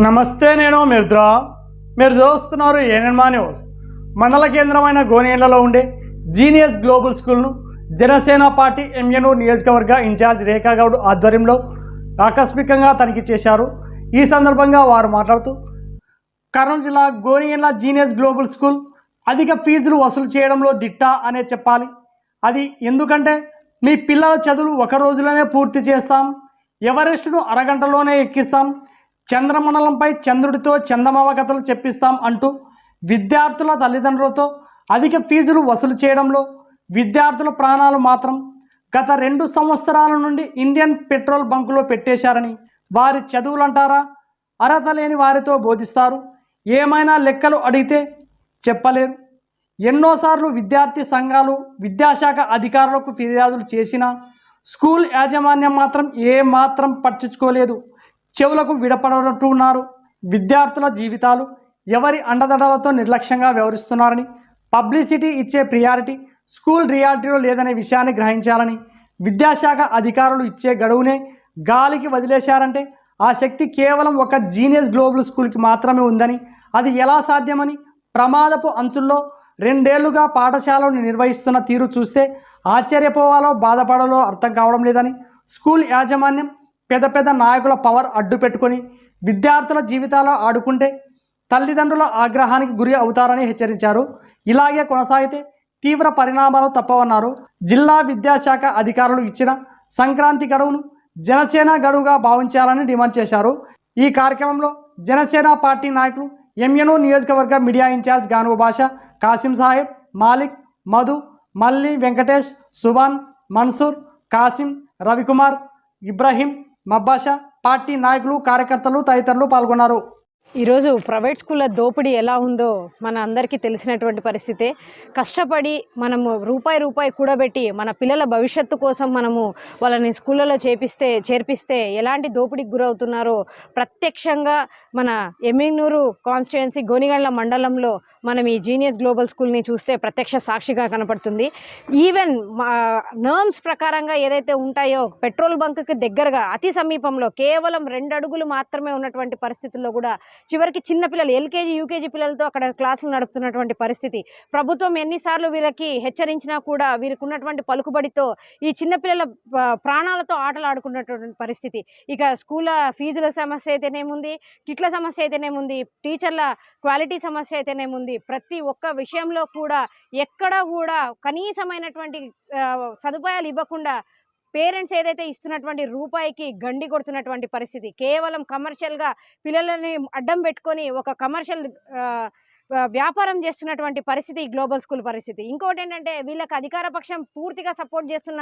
నమస్తే నేను మిర్ద్ర. మీరు చూస్తున్నారు ఏనమా న్యూస్ మండల కేంద్రమైన గోనేళ్ళలో ఉండే జీనియస్ గ్లోబల్ స్కూల్ను జనసేన పార్టీ ఎంఎన్ఓ నియోజకవర్గ ఇన్ఛార్జ్ రేఖా గౌడ్ ఆధ్వర్యంలో ఆకస్మికంగా తనిఖీ చేశారు. ఈ సందర్భంగా వారు మాట్లాడుతూ కర్నూలు జిల్లా గోనియన్ల జీనియస్ గ్లోబల్ స్కూల్ అధిక ఫీజులు వసూలు చేయడంలో దిట్ట అనే చెప్పాలి. అది ఎందుకంటే మీ పిల్లల చదువులు ఒక రోజులోనే పూర్తి చేస్తాం. ఎవరెస్టును అరగంటలోనే ఎక్కిస్తాం. చంద్రమండలంపై చంద్రుడితో చందమామ కథలు చెప్పిస్తాం అంటూ విద్యార్థుల తల్లిదండ్రులతో అధిక ఫీజులు వసూలు చేయడంలో విద్యార్థుల ప్రాణాలు మాత్రం గత రెండు సంవత్సరాల నుండి ఇండియన్ పెట్రోల్ బంకులో పెట్టేశారని వారి చదువులంటారా? అర్హత లేని వారితో బోధిస్తారు. ఏమైనా లెక్కలు అడిగితే చెప్పలేరు. ఎన్నోసార్లు విద్యార్థి సంఘాలు విద్యాశాఖ అధికారులకు ఫిర్యాదులు చేసినా స్కూల్ యాజమాన్యం మాత్రం ఏమాత్రం పట్టించుకోలేదు. చెవులకు విడపడుతున్నారు. విద్యార్థుల జీవితాలు ఎవరి అండదండలతో నిర్లక్ష్యంగా వ్యవహరిస్తున్నారని పబ్లిసిటీ ఇచ్చే ప్రియారిటీ స్కూల్ రియాలిటీలో లేదనే విషయాన్ని గ్రహించాలని విద్యాశాఖ అధికారులు ఇచ్చే గడువునే గాలికి వదిలేశారంటే ఆ శక్తి కేవలం ఒక జీనియస్ గ్లోబల్ స్కూల్కి మాత్రమే ఉందని అది ఎలా సాధ్యమని ప్రమాదపు అంచుల్లో రెండేళ్ళుగా పాఠశాలను నిర్వహిస్తున్న తీరు చూస్తే ఆశ్చర్యపోవాలో బాధపడాలో అర్థం కావడం లేదని స్కూల్ యాజమాన్యం పెద్ద పెద్ద నాయకుల పవర్ అడ్డు పెట్టుకొని విద్యార్థుల జీవితాలు ఆడుకుంటే తల్లిదండ్రుల ఆగ్రహానికి గురి అవుతారని హెచ్చరించారు. ఇలాగే కొనసాగితే తీవ్ర పరిణామాలు తప్పవన్నారు. జిల్లా విద్యాశాఖ అధికారులు ఇచ్చిన సంక్రాంతి గడువును జనసేన గడువుగా భావించాలని డిమాండ్ చేశారు. ఈ కార్యక్రమంలో జనసేన పార్టీ నాయకులు ఎంఎన్ఓ నియోజకవర్గ మీడియా ఇన్ఛార్జ్ గానువ భాష కాసిం సాహెబ్ మాలిక్ మధు మల్లి వెంకటేష్ సుభాన్ మన్సూర్ కాసిం రవికుమార్ ఇబ్రహీం మబ్బాషా పార్టీ నాయకులు కార్యకర్తలు తదితరులు పాల్గొన్నారు. ఈరోజు ప్రైవేట్ స్కూళ్ళ దోపిడీ ఎలా ఉందో మన అందరికీ తెలిసినటువంటి పరిస్థితే కష్టపడి మనము రూపాయి రూపాయి కూడబెట్టి మన పిల్లల భవిష్యత్తు కోసం మనము వాళ్ళని స్కూళ్ళలో చేపిస్తే చేర్పిస్తే ఎలాంటి దోపిడీకి గురవుతున్నారో ప్రత్యక్షంగా మన ఎమ్మిగ్నూరు కాన్స్టిట్యుయెన్సీ గోనిగండ్ల మండలంలో మనం ఈ జీనియస్ గ్లోబల్ స్కూల్ని చూస్తే ప్రత్యక్ష సాక్షిగా కనపడుతుంది. ఈవెన్ మా నర్మ్స్ ప్రకారంగా ఏదైతే ఉంటాయో పెట్రోల్ బంక్కి దగ్గరగా అతి సమీపంలో కేవలం రెండు అడుగులు మాత్రమే ఉన్నటువంటి పరిస్థితుల్లో కూడా చివరికి చిన్నపిల్లలు ఎల్కేజీ యూకేజీ పిల్లలతో అక్కడ క్లాసులు నడుపుతున్నటువంటి పరిస్థితి. ప్రభుత్వం ఎన్నిసార్లు వీళ్ళకి హెచ్చరించినా కూడా వీరికి ఉన్నటువంటి పలుకుబడితో ఈ చిన్నపిల్లల ప్రాణాలతో ఆటలు ఆడుకున్నటువంటి పరిస్థితి. ఇక స్కూల్ ఫీజుల సమస్య అయితేనేముంది కిట్ల సమస్య అయితేనేముంది టీచర్ల క్వాలిటీ సమస్య అయితేనేముంది. ప్రతి ఒక్క విషయంలో కూడా ఎక్కడ కూడా కనీసమైనటువంటి సదుపాయాలు ఇవ్వకుండా పేరెంట్స్ ఏదైతే ఇస్తున్నటువంటి రూపాయికి గండి కొడుతున్నటువంటి పరిస్థితి కేవలం కమర్షియల్గా పిల్లలని అడ్డం పెట్టుకొని ఒక కమర్షియల్ వ్యాపారం చేస్తున్నటువంటి పరిస్థితి గ్లోబల్ స్కూల్ పరిస్థితి. ఇంకోటి ఏంటంటే వీళ్ళకి అధికార పక్షం పూర్తిగా సపోర్ట్ చేస్తున్న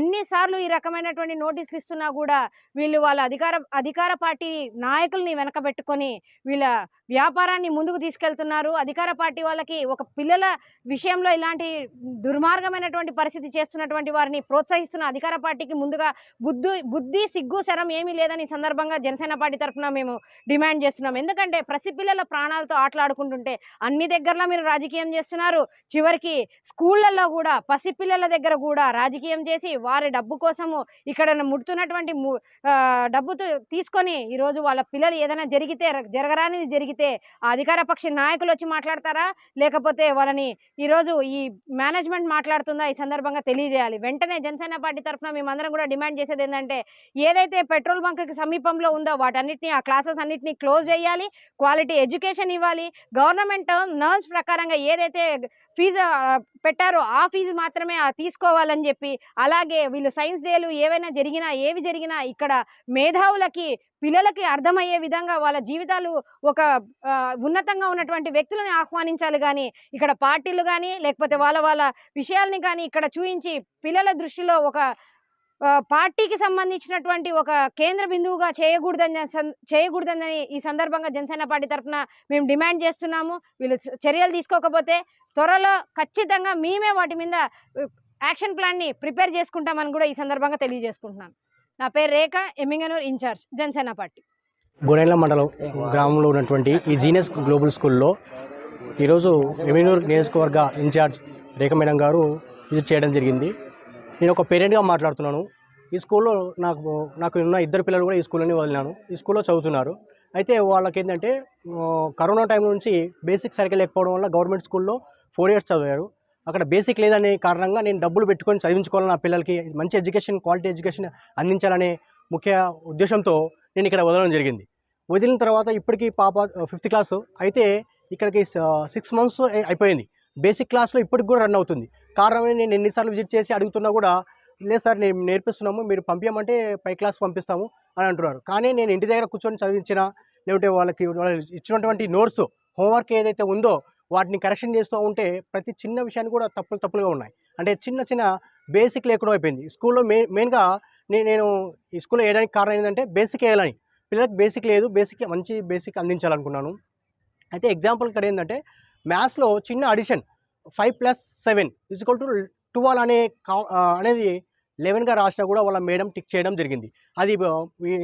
ఎన్నిసార్లు ఈ రకమైనటువంటి నోటీసులు ఇస్తున్నా కూడా వీళ్ళు వాళ్ళ అధికార అధికార పార్టీ నాయకుల్ని వెనకబెట్టుకొని వీళ్ళ వ్యాపారాన్ని ముందుకు తీసుకెళ్తున్నారు. అధికార పార్టీ వాళ్ళకి ఒక పిల్లల విషయంలో ఇలాంటి దుర్మార్గమైనటువంటి పరిస్థితి చేస్తున్నటువంటి వారిని ప్రోత్సహిస్తున్న అధికార పార్టీకి ముందుగా బుద్ధి బుద్ధి సిగ్గు శరం ఏమీ లేదని సందర్భంగా జనసేన పార్టీ తరఫున మేము డిమాండ్ చేస్తున్నాం. ఎందుకంటే ప్రతి పిల్లల ప్రాణాలతో ఆటలాడుకుంటుంటే అన్ని దగ్గరలో మీరు రాజకీయం చేస్తున్నారు. చివరికి స్కూళ్ళల్లో కూడా పసిపిల్లల దగ్గర కూడా రాజకీయం చేసి వారి డబ్బు కోసము ఇక్కడ ముడుతున్నటువంటి ము- డబ్బుతో తీసుకొని ఈరోజు వాళ్ళ పిల్లలు ఏదైనా జరిగితే జరగరానిది జరిగితే ఆ అధికార పక్ష నాయకులు వచ్చి మాట్లాడతారా? లేకపోతే వాళ్ళని ఈరోజు ఈ మేనేజ్మెంట్ మాట్లాడుతుందా? ఈ సందర్భంగా తెలియజేయాలి. వెంటనే జనసేన పార్టీ తరఫున మేమందరం కూడా డిమాండ్ చేసేది ఏంటంటే ఏదైతే పెట్రోల్ బంక్కి సమీపంలో ఉందో వాటన్నిటిని ఆ క్లాసెస్ అన్నింటినీ క్లోజ్ చేయాలి. క్వాలిటీ ఎడ్యుకేషన్ ఇవ్వాలి. గవర్నమెంట్ గవర్నమెంట్ నర్మ్స్ ప్రకారంగా ఏదైతే ఫీజు పెట్టారో ఆ ఫీజు మాత్రమే తీసుకోవాలని చెప్పి అలాగే వీళ్ళు సైన్స్ డేలు ఏవైనా జరిగినా ఏవి జరిగినా ఇక్కడ మేధావులకి పిల్లలకి అర్థమయ్యే విధంగా వాళ్ళ జీవితాలు ఒక ఉన్నతంగా ఉన్నటువంటి వ్యక్తులను ఆహ్వానించాలి కానీ ఇక్కడ పార్టీలు కానీ లేకపోతే వాళ్ళ వాళ్ళ విషయాల్ని కానీ ఇక్కడ చూయించి పిల్లల దృష్టిలో ఒక పార్టీకి సంబంధించినటువంటి ఒక కేంద్ర బిందువుగా చేయకూడదని చేయకూడదని ఈ సందర్భంగా జనసేన పార్టీ తరఫున మేము డిమాండ్ చేస్తున్నాము. వీళ్ళు చర్యలు తీసుకోకపోతే త్వరలో ఖచ్చితంగా మేమే వాటి మీద యాక్షన్ ప్లాన్ని ప్రిపేర్ చేసుకుంటామని కూడా ఈ సందర్భంగా తెలియజేసుకుంటున్నాను. నా పేరు రేఖ ఎమ్మింగనూర్ ఇన్ఛార్జ్ జనసేన పార్టీ. గోనెల మండలం గ్రామంలో ఉన్నటువంటి ఈ జీనియస్ గ్లోబల్ స్కూల్లో ఈరోజు ఎమ్మింగనూర్ నియోజకవర్గ ఇన్ఛార్జ్ రేఖ మేడం గారు విజిట్ చేయడం జరిగింది. నేను ఒక పేరెంట్గా మాట్లాడుతున్నాను. ఈ స్కూల్లో నాకు నాకు ఉన్న ఇద్దరు పిల్లలు కూడా ఈ స్కూల్లోనే వదిలినాను. ఈ స్కూల్లో చదువుతున్నారు. అయితే వాళ్ళకి ఏంటంటే కరోనా టైం నుంచి బేసిక్ సరిగ్గా లేకపోవడం వల్ల గవర్నమెంట్ స్కూల్లో ఫోర్ ఇయర్స్ చదివారు. అక్కడ బేసిక్ లేదనే కారణంగా నేను డబ్బులు పెట్టుకొని చదివించుకోవాలి నా పిల్లలకి మంచి ఎడ్యుకేషన్ క్వాలిటీ ఎడ్యుకేషన్ అందించాలనే ముఖ్య ఉద్దేశంతో నేను ఇక్కడ వదలడం జరిగింది. వదిలిన తర్వాత ఇప్పటికీ పాప ఫిఫ్త్ క్లాసు అయితే ఇక్కడికి సిక్స్ మంత్స్ అయిపోయింది. బేసిక్ క్లాస్లో ఇప్పటికి కూడా రన్ అవుతుంది. కారణమే నేను ఎన్నిసార్లు విజిట్ చేసి అడుగుతున్నా కూడా లేదు సార్ నేను నేర్పిస్తున్నాము మీరు పంపించమంటే పై క్లాస్ పంపిస్తాము అని అంటున్నారు. కానీ నేను ఇంటి దగ్గర కూర్చొని చదివించిన లేకుంటే వాళ్ళకి వాళ్ళు ఇచ్చినటువంటి నోట్స్ హోంవర్క్ ఏదైతే ఉందో వాటిని కరెక్షన్ చేస్తూ ఉంటే ప్రతి చిన్న విషయాన్ని కూడా తప్పులు తప్పులుగా ఉన్నాయి. అంటే చిన్న చిన్న బేసిక్ లేకుండా అయిపోయింది. స్కూల్లో మెయిన్ మెయిన్గా నేను నేను ఈ స్కూల్లో వేయడానికి కారణం ఏంటంటే బేసిక్ వేయాలని. పిల్లలకు బేసిక్ లేదు బేసిక్ మంచి బేసిక్ అందించాలనుకున్నాను. అయితే ఎగ్జాంపుల్ ఇక్కడ ఏంటంటే మ్యాథ్స్లో చిన్న addition five plus seven equal to twelve అనే కా- అనేది లెవెన్గా రాసినా కూడా వాళ్ళ మేడం టిక్ చేయడం జరిగింది. అది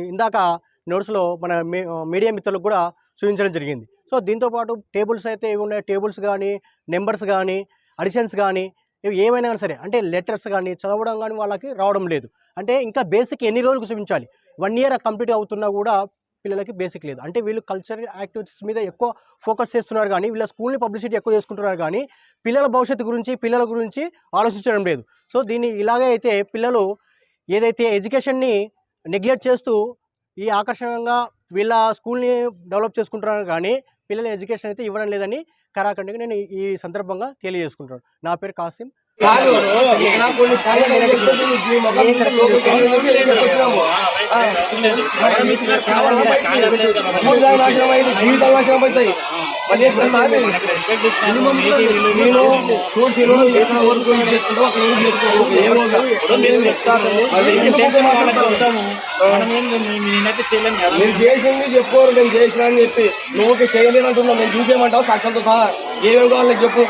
ఇందాక నోట్స్లో మన మీడియా మిత్రులకు కూడా చూపించడం జరిగింది. సో దీంతోపాటు టేబుల్స్ అయితే ఇవి ఉన్నాయి? టేబుల్స్ కానీ నెంబర్స్ కానీ అడిషన్స్ కానీ ఇవి ఏమైనా సరే అంటే లెటర్స్ కానీ చదవడం కానీ వాళ్ళకి రావడం లేదు. అంటే ఇంకా బేసిక్ ఎన్ని రోజులకు చూపించాలి? వన్ ఇయర్ కంప్లీట్ అవుతున్నా కూడా పిల్లలకి బేసిక్ లేదు. అంటే వీళ్ళు కల్చరల్ యాక్టివిటీస్ మీద ఎక్కువ ఫోకస్ చేస్తున్నారు కానీ వీళ్ళ స్కూల్ని పబ్లిసిటీ ఎక్కువ చేసుకుంటున్నారు కానీ పిల్లల భవిష్యత్తు గురించి పిల్లల గురించి ఆలోచించడం లేదు. సో దీన్ని ఇలాగే అయితే పిల్లలు ఏదైతే ఎడ్యుకేషన్ని నెగ్లెక్ట్ చేస్తూ ఈ ఆకర్షణంగా వీళ్ళ స్కూల్ని డెవలప్ చేసుకుంటున్నారు కానీ పిల్లల ఎడ్యుకేషన్ అయితే ఇవ్వడం లేదని కరాఖండిగా నేను ఈ- సందర్భంగా తెలియజేసుకుంటాను నా పేరు కాసిం. కాదు నాశనం అయింది జీవితాలు నాశనం అవుతాయి మళ్ళీ నేను చూడు వరకు అక్కడ ఏమో మీరు చేసింది చెప్పుకోరు నేను చేసిన అని చెప్పి నువ్వు చేయలేను అంటున్నావు నేను చూపించమంటావు సాక్ష్యంతో సహా ఏమేమి కావాలి చెప్పు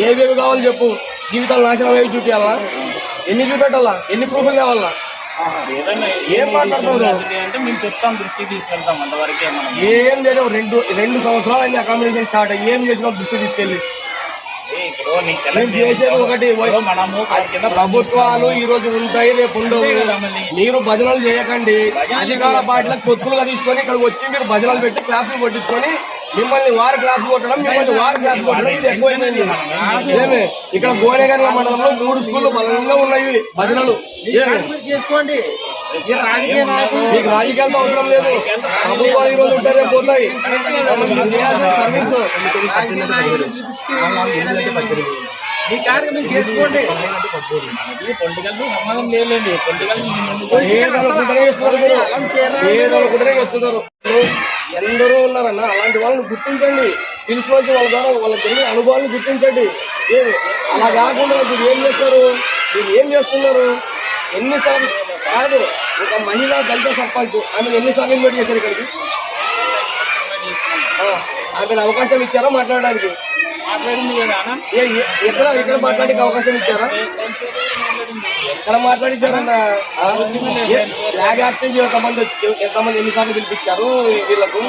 ఏమేమి కావాలి చెప్పు జీవితాలు నాశనం అయ్యి చూపించాలా ఎన్ని చూపెట్టాలా? ఎన్ని ప్రూఫ్లు కావాలా? ఏం చెప్తాం దృష్టికి తీసుకెళ్తాం అంతవరకే ఏం చేయలేవు. రెండు రెండు సంవత్సరాలు అయింది అకామిడేషన్ స్టార్ట్ ఏం చేసినావు దృష్టి తీసుకెళ్ళి. చేసేది ఒకటి ప్రభుత్వాలు ఈ రోజు ఉంటాయి రేపు ఉండవు. మీరు భజనలు చేయకండి. అధికార పార్టీలకు తొత్తులుగా తీసుకొని ఇక్కడికి వచ్చి మీరు భజనలు పెట్టి క్లాసులు కొట్టించుకొని మిమ్మల్ని వారు క్లాస్ కొట్టడం మిమ్మల్ని వారు క్లాస్ కొట్టడం ఇది ఎక్కువైంది ఏమి ఇక్కడ గోరేగర్ల మండలంలో మూడు స్కూళ్ళు బలంగా ఉన్నాయి భజనలు. చేసుకోండి. మీకు రాజకీయాలతో అవసరం లేదు. ప్రభుత్వాలు ఈ రోజు ఉంటేనే పోతాయి. సర్వీస్. మీ కార్యక్రమం చేసుకోండి. సంబంధం లేదండి పొలిటికల్ చేస్తున్నారు. ఎందరో ఉన్నారన్న అలాంటి వాళ్ళని గుర్తించండి. పిలుచుకోవచ్చు వాళ్ళ ద్వారా వాళ్ళ జరిగిన అనుభవాలను గుర్తించండి. అలా కాకుండా మీరు ఏం చేస్తారు? మీరు ఏం చేస్తున్నారు? ఎన్నిసార్లు కాదు ఒక మహిళా దళిత సర్పంచ్ ఆమె ఎన్నిసార్లు ఇన్వైట్ చేశారు ఇక్కడికి? ఆ, ఆమెను అవకాశం ఇచ్చారా మాట్లాడడానికి? ఎక్కడ ఎక్కడ మాట్లాడడానికి అవకాశం ఇచ్చారా? ఎక్కడ మాట్లాడించారన్న ఫ్లాగ్ యాక్షన్ ఎంతమంది వచ్చి ఎంతమంది ఎన్నిసార్లు పిలిపించారు వీళ్ళకు?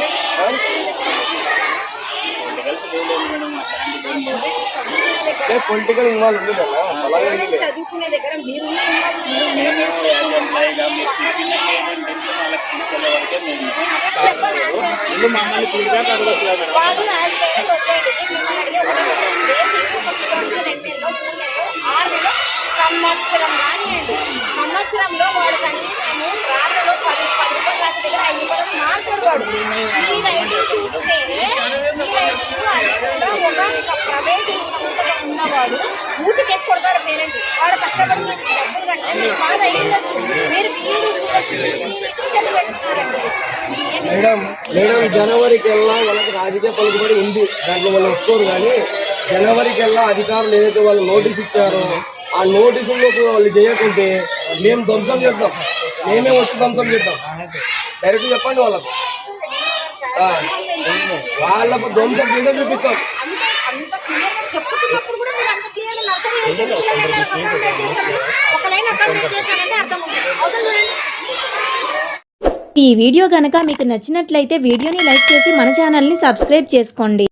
పొలిటికల్ ఇన్వాల్వ్ ఉంది కదా. చదువుకునే దగ్గర మీరు మమ్మల్ని ఫీడ్బ్యాక్ అడగచ్చు కదా సంవత్సరం కానివ్వండి. సంవత్సరంలో వాడు కనీసము రాత్రిలో పది పది క్లాస్ దగ్గర ఐదు రూపాయలు మాట్లాడు వాడు మీరైతే చూస్తే మీరైతే ఒక ప్రైవేట్ సంస్థలో ఉన్నవాడు ఊటికేసి కొడతాడు పేరెంట్. వాడు కష్టపడి డబ్బులు కంటే మీరు బాధ అయ్యిండొచ్చు. మీరు వీడు టీచర్స్ పెట్టుకున్నారండి. మేడం మేడం జనవరికి వెళ్ళా వాళ్ళకి రాజకీయ పలుకుబడి ఉంది. దాంట్లో వాళ్ళు ఒప్పుకోరు కానీ జనవరికి వెళ్ళా అధికారులు ఏదైతే వాళ్ళు నోటీస్ ఇచ్చారో ఆ నోటీసుల్లోకి వాళ్ళు చేయకుంటే మేము ధ్వంసం చేద్దాం. మేమే వచ్చి ధ్వంసం చేద్దాం. డైరెక్ట్ చెప్పండి వాళ్ళకు. వాళ్ళకు ధ్వంసం చేసే చూపిస్తాం. ఈ వీడియో కనుక మీకు నచ్చినట్లయితే వీడియోని లైక్ చేసి మన ఛానల్ని సబ్స్క్రైబ్ చేసుకోండి.